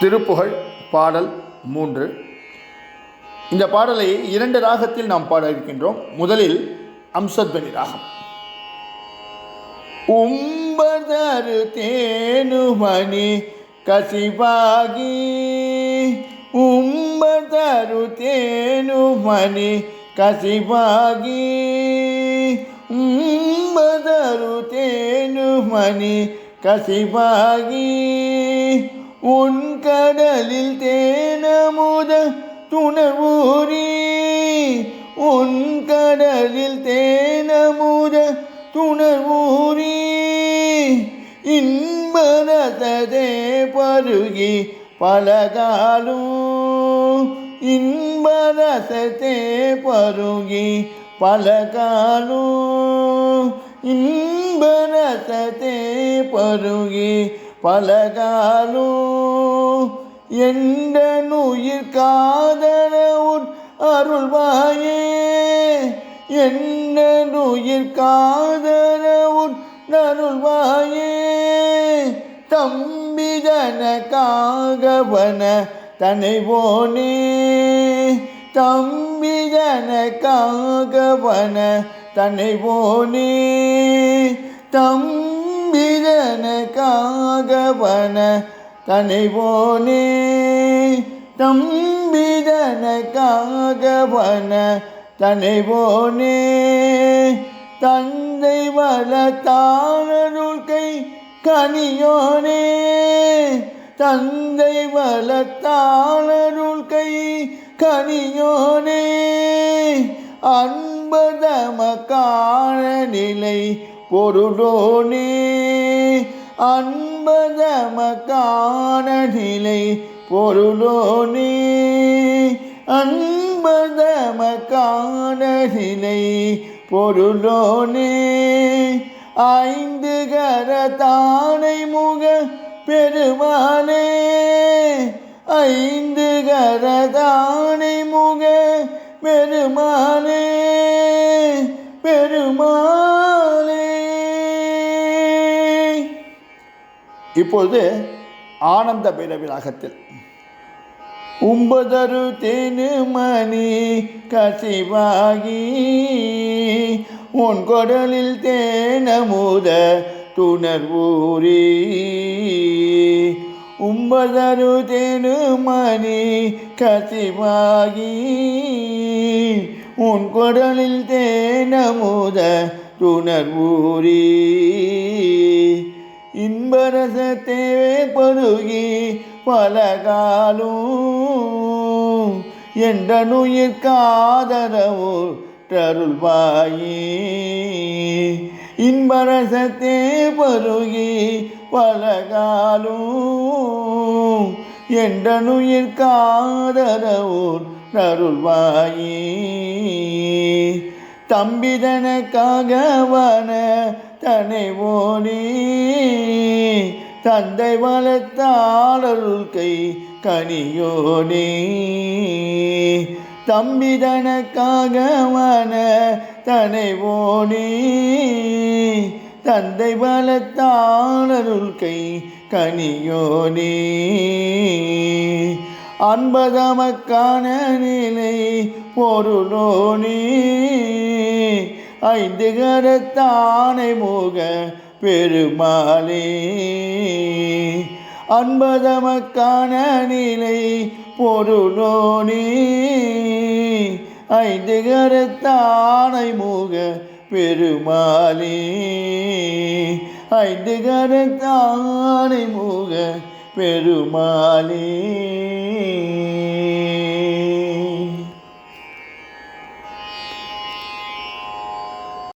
திருப்புகழ் பாடல் மூன்று. இந்த பாடலை இரண்டு ராகத்தில் நாம் பாட இருக்கின்றோம். முதலில் அம்சத்வனி ராகம். உம்பதரு தேனுமணி கசிவாகி உம்பதரு தேனுமணி கசிவாகி உம்பதரு தேனுமணி கசிபாகி உன் கடலில் தேனமுத துணவூரி. உன் கடலில் தேனமுத துணவூரி. இன்பரதே பருகி பலகாலும் இன்பரசத்தே பருகி பலகாலும் இன்பரசத்தே பருகி பலகாலும் எந்த நுயிர் காதலவுன் அருள்வாயே என்ன நுயிர் காதலவுன் அருள்வாயே. தம்பிதனக்காகவன தனைவோனே தம்பிதனக்காகவன தனைவோனே. தம்பி தம்பிதன காகவன தனைவோனே தம்பிதன காகவன தனைவோனே தந்தை வளத்தாரருள் கை கனியோனே. தந்தை வளத்தானருள் கை கனியோனே. அன்பதம காண நிலை பொருளோனே அன்பதம நிலை பொருளோனே அன்பதம நிலை பொருளோனே. ஐந்து கரத்தானை முக பெருமானே ஐந்து கரதானை முக பெருமானே பெருமானே இப்பொழுது ஆனந்த பைரவி ராகத்தில் உம்பதரு தேனுமணி கசிவாகி உன் குடலில் தேனமுத துணர்வூரி உம்பதரு தேனுமணி கசிவாகி உன் குடலில் தேனமுத துணர்வூரி இன்பரச இன்பரசத்தே பருகி பலகாலும் என்ற நுயிர் காதரவு தருள்வாயி இன்பரசத்தே பருகி பலகாலும் என்ற நுயிர் காதரவு தம்பிதனக்காகவன தன்னை தனைவோனே தந்தை வளர்த்தாளருள் கை கனியோனே. தனை தனைவோனே தந்தை வளர்த்தாளருள் கை கனியோனே. அன்பதமக்கான நிலை பொருளோனே ஐந்து கரத்தானை முக பெருமாளே. அன்பதமக்கான நிலை பொருளோனே. ஐந்து கரத்தானை மூக பெருமாளே. ஐந்து கரத்தானை மூக பெருமாளே.